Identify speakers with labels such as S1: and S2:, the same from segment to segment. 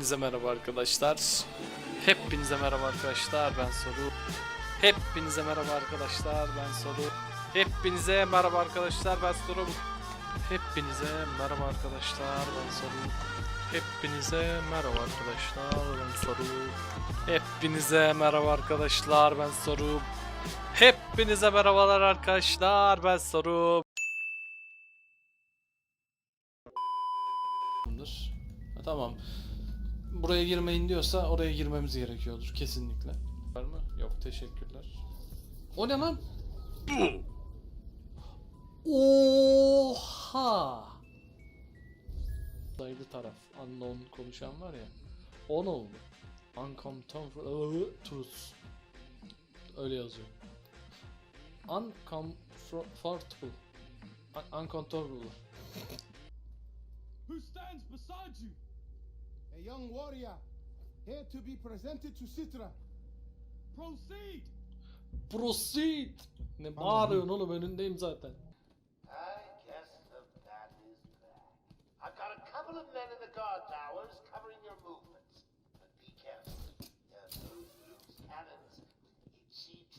S1: Hepinize merhaba arkadaşlar. Hepinize merhaba arkadaşlar ben Soru. Hepinize merhaba arkadaşlar ben Soru. Hepinize merhaba arkadaşlar ben Soru. Hepinize merhaba arkadaşlar ben Soru. Hepinize merhaba arkadaşlar ben Soru. Hepinize merhaba arkadaşlar ben Soru. Hepinize merhabalar arkadaşlar ben. Ha, tamam. Buraya girmeyin diyorsa oraya girmemiz gerekiyordur kesinlikle. Var mı? Yok teşekkürler. O ne lan? Oha! Sayılı taraf. Unknown konuşan var ya. O ne oldu? Uncomfortable truth. Öyle yazıyor. Uncomfortable. Un- uncomfortable.
S2: Who stands beside you?
S3: A young warrior, here to be presented to Sitra.
S2: Proceed!
S1: Proceed. Ne bağırıyorsun oğlum önündeyim zaten.
S4: I guess the bat is back. I've got a couple of men in the guard towers covering your movements. But be careful. There's those loose cannons.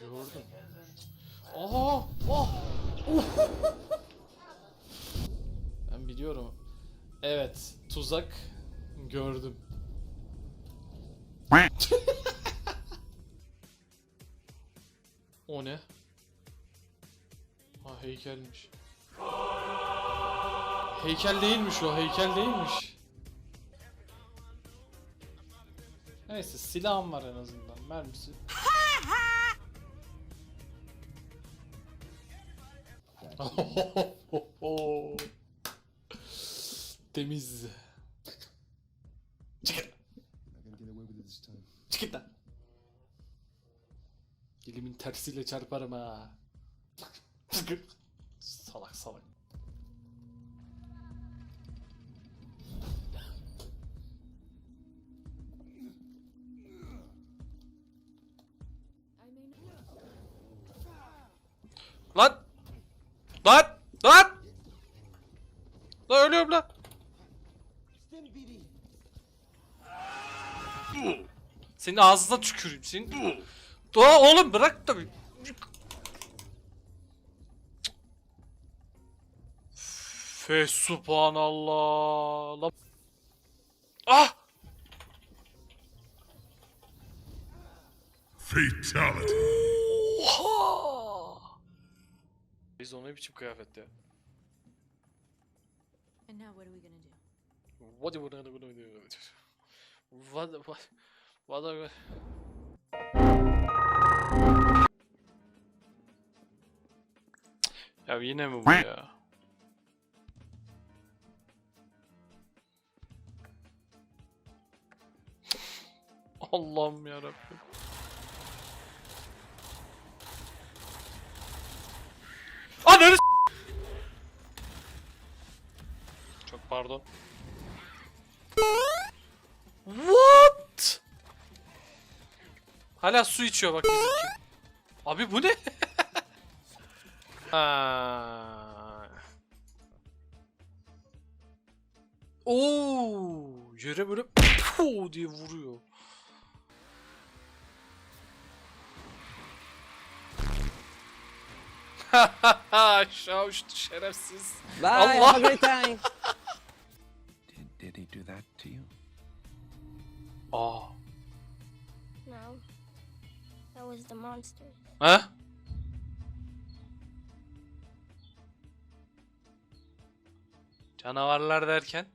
S1: Gördüm. Aha! Oh! ben biliyorum. Evet, tuzak gördüm. o ne? Ha heykelmiş. Heykel değilmiş o, heykel değilmiş. Neyse silahım var en azından, mermisi. Temiz. Tersiyle çarparım ha. salak salak. Lan! Lan! Lan! Lan ölüyorum lan. Senin ağzına tüküreyim senin. Doğa oğlum bırak da bir. Fe subhanallah. Lan- Ah!
S5: Fatality.
S1: Oha! Biz o ne biçim kıyafet ya?
S6: And now what are we gonna do?
S1: What do you wanna do? What what what are Ya yine mi bu ya? Allah'ım ya Rabbim. Ananı Çok pardon. What? Hala su içiyor bak bizimki. Abi bu ne? Ha. Oo, yere böyle puu diye vuruyor. Aşağı uçtu şerefsiz.
S7: Bye.
S1: Allah.
S7: Have a great time.
S8: Did, did he do that to you?
S1: Aa.
S9: No. That was the monster.
S1: Ha? Canavarlar derken?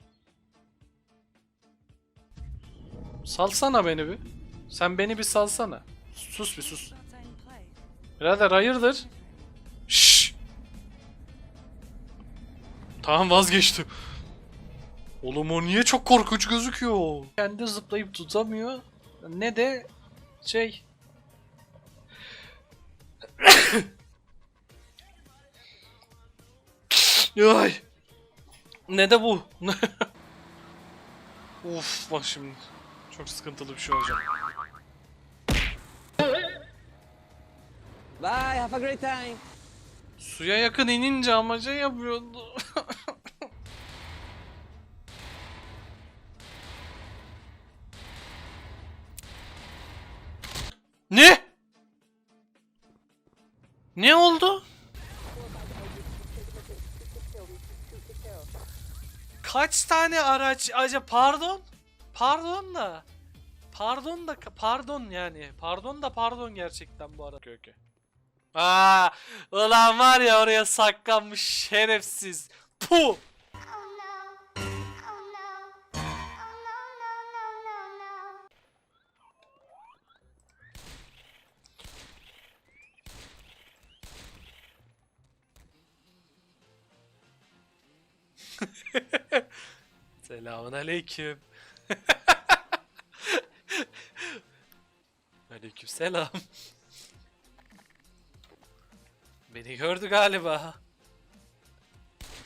S1: Salsana beni bir. Sen beni bir salsana. Sus bir sus. Birader hayırdır? Şşş. Tamam vazgeçtim. Oğlum o niye çok korkunç gözüküyor? Kendi zıplayıp tutamıyor. Ne de şey Ay. Ne de bu. Uf bak şimdi. Çok sıkıntılı bir şey olacak.
S7: Bye, have a great time.
S1: Suya yakın inince amaca yapıyordu. ne? Ne oldu? Kaç tane araç acaba pardon? Pardon da. Pardon da pardon yani. Pardon da pardon gerçekten bu arada. Okey. Aa, ulan var ya oraya saklanmış şerefsiz. Puh. Selamun aleyküm. aleyküm selam. Beni gördü galiba.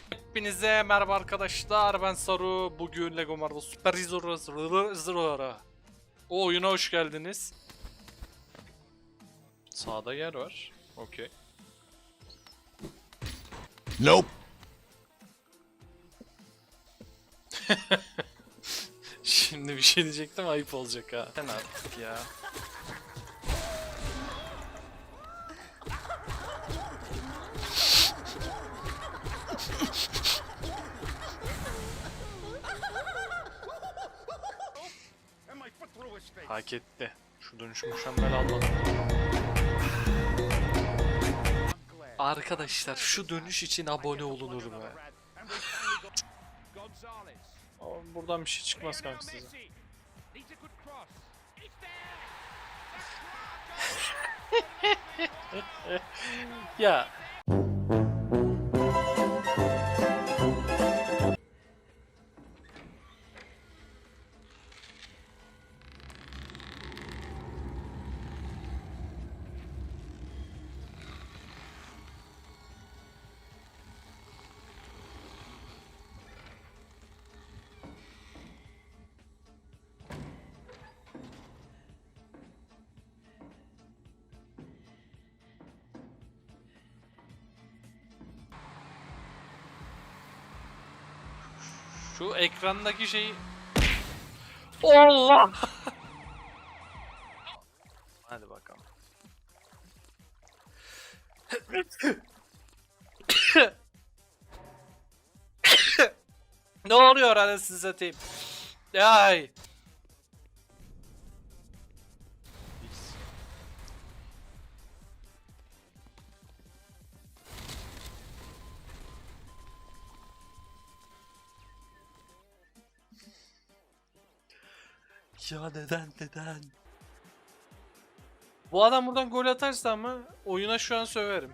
S1: Hepinize merhaba arkadaşlar ben Saru. Bugün Lego Marvel Super Hero O oyuna hoş geldiniz. Sağda yer var. Okey.
S5: Nope.
S1: Şimdi bir şey diyecektim ayıp olacak ha. Sen artık ya. Hak etti. Şu dönüş mükemmel almadı. Arkadaşlar şu dönüş için abone olunur be. Buradan bir şey çıkmaz kanka size. Ya. Şu ekrandaki şeyi... Allah! Hadi bakalım. ne oluyor anasını satayım? Ay! Ya neden neden? Bu adam buradan gol atarsa ama oyuna şu an söverim.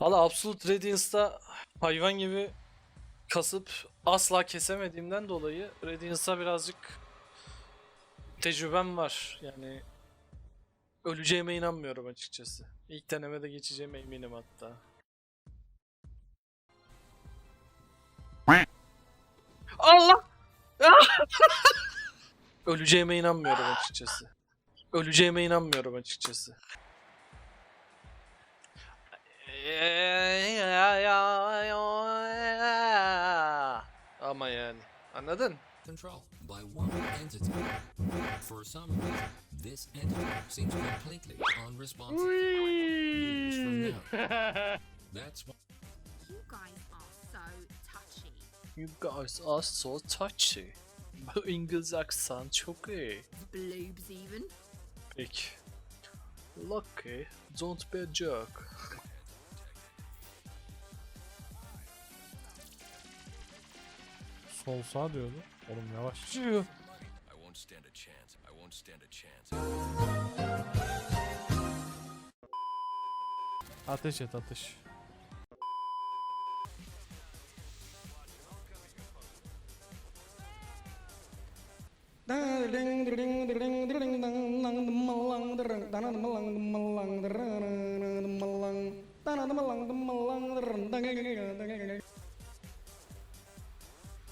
S1: Valla Absolute Radiance'da hayvan gibi kasıp asla kesemediğimden dolayı Radiance'a birazcık tecrübem var. Yani öleceğime inanmıyorum açıkçası. İlk denemede geçeceğime eminim hatta. Allah! öleceğime inanmıyorum açıkçası. Öleceğime inanmıyorum açıkçası. Ama yani. Anladın?
S6: Control by one entity. For some reason, this entity seems completely unresponsive. Years from now. That's why
S7: You guys are so touchy.
S1: You guys are so touchy. Bu İngiliz aksan çok iyi.
S7: Bloobs even.
S1: Peki. Lucky, don't be a jerk.
S10: Sol sağ diyordu. Oğlum yavaş.
S6: Chance.
S10: Ateş et ateş.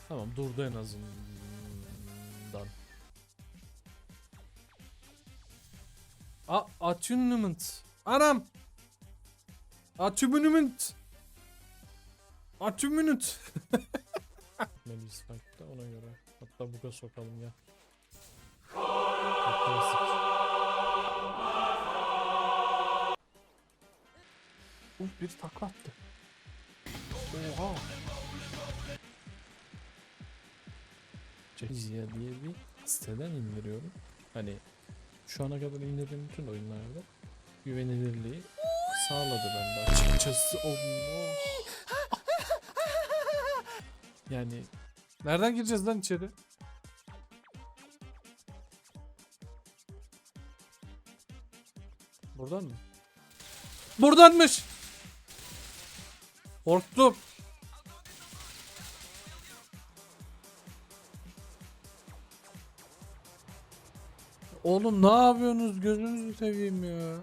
S10: Tamam durdu en azından. A attunement. Anam. Attunement.
S1: Minut. Melis Spike'da ona göre. Hatta buga sokalım ya. Uf bir takla attı. Oha. Jazzia diye bir siteden indiriyorum. Hani şu ana kadar indirdiğim bütün oyunlarda güvenilirliği sağladı bende açıkçası. Allah. Yani nereden gireceğiz lan içeri? Buradan mı? Buradanmış. Korktum. Oğlum ne yapıyorsunuz? Gözünüzü seveyim ya.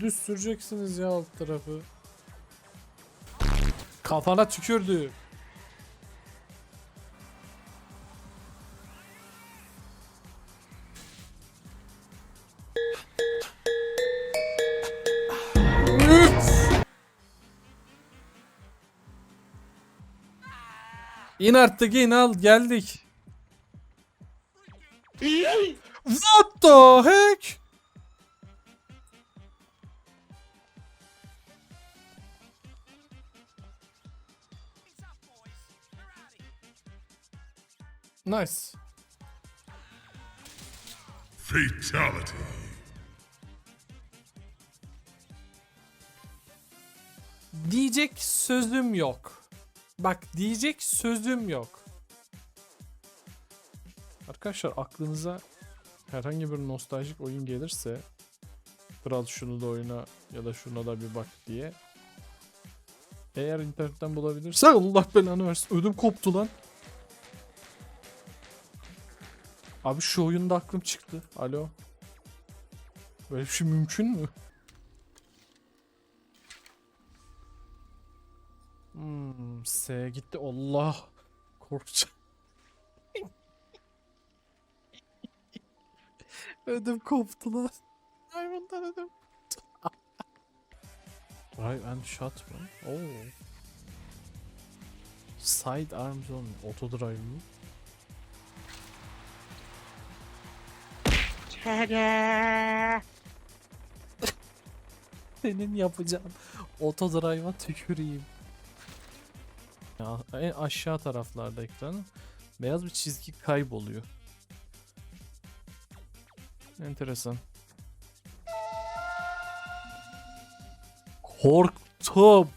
S1: Düz süreceksiniz ya alt tarafı. Kafana tükürdü. İn artık in al geldik. What the heck? Nice.
S11: Fatality.
S1: Diyecek sözüm yok. Bak diyecek sözüm yok. Arkadaşlar aklınıza herhangi bir nostaljik oyun gelirse Kral şunu da oyna ya da şuna da bir bak diye eğer internetten bulabilirsen Allah belanı versin ödüm koptu lan. Abi şu oyunda aklım çıktı. Alo. Böyle bir şey mümkün mü? S gitti. Allah. Korkacağım. ödüm koptu lan. Hayvandan ödüm. Drive and shot mı? Oo. Side arms on auto drive mı? Senin yapacağın auto drive'a tüküreyim. Ya, en aşağı taraflarda ekranın beyaz bir çizgi kayboluyor. Enteresan. Korktum.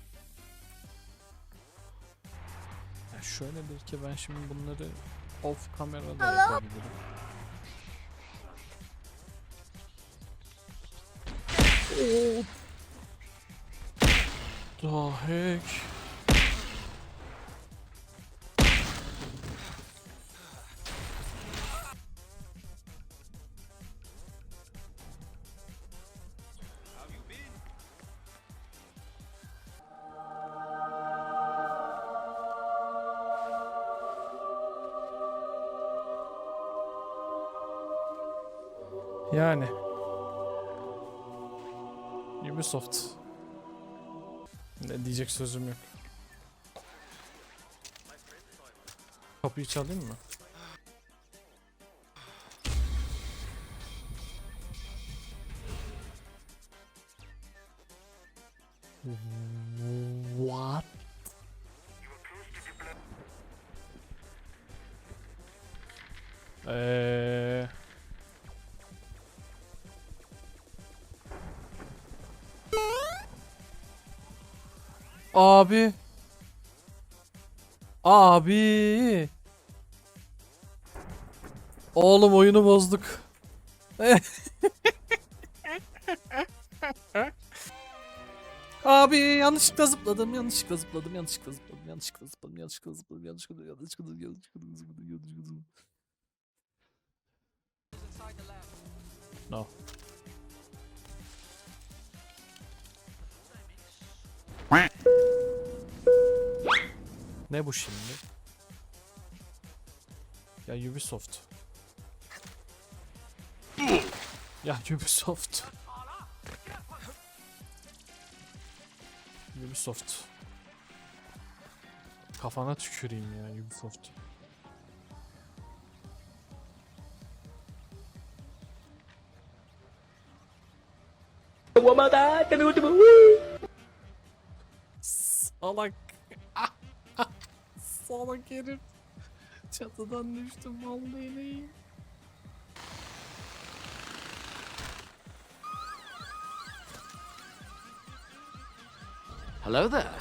S1: Ya şöyle belki ben şimdi bunları off kamerada yapabilirim. Oh. The heck? Yani. Ubisoft. Ne diyecek sözüm yok. Kapıyı çalayım mı? What? Eee Abi. Abi. Oğlum oyunu bozduk. Abi yanlışlıkla zıpladım, yanlışlıkla zıpladım, yanlışlıkla zıpladım, yanlışlıkla zıpladım, yanlışlıkla zıpladım, yanlışlıkla yanlışlıkla yanlışlıkla zıpladım, yanlışlıkla zıpladım. No. Ne bu şimdi? Ya Ubisoft. Ya Ubisoft. Ubisoft. Kafana tüküreyim ya Ubisoft. Salak. Salak herif. Çatıdan düştüm vallahi.
S12: Hello there.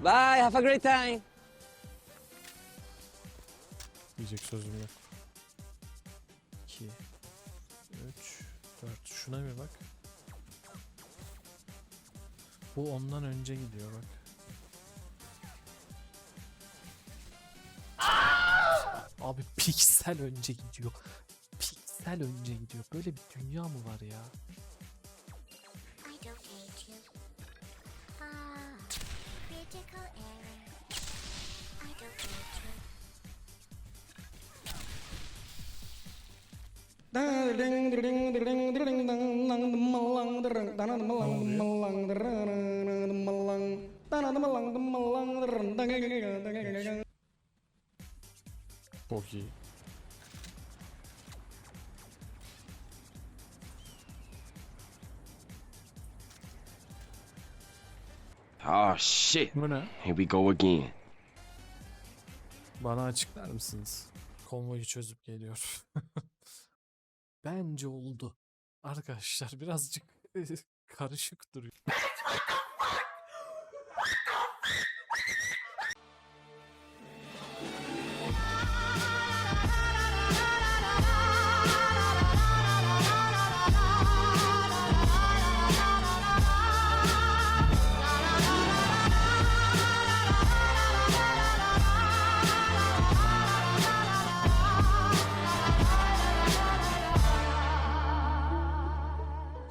S5: Bye, have a great time.
S1: Diyecek sözüm yok. 2 3 4 Şuna bir bak. Bu ondan önce gidiyor bak. Abi piksel önce gidiyor. Piksel önce gidiyor. Böyle bir dünya mı var ya? Çok iyi.
S5: Oh shit.
S1: Bu ne?
S5: Here we go again.
S1: Bana açıklar mısınız? Konvoyu çözüp geliyor. Bence oldu. Arkadaşlar birazcık karışık duruyor.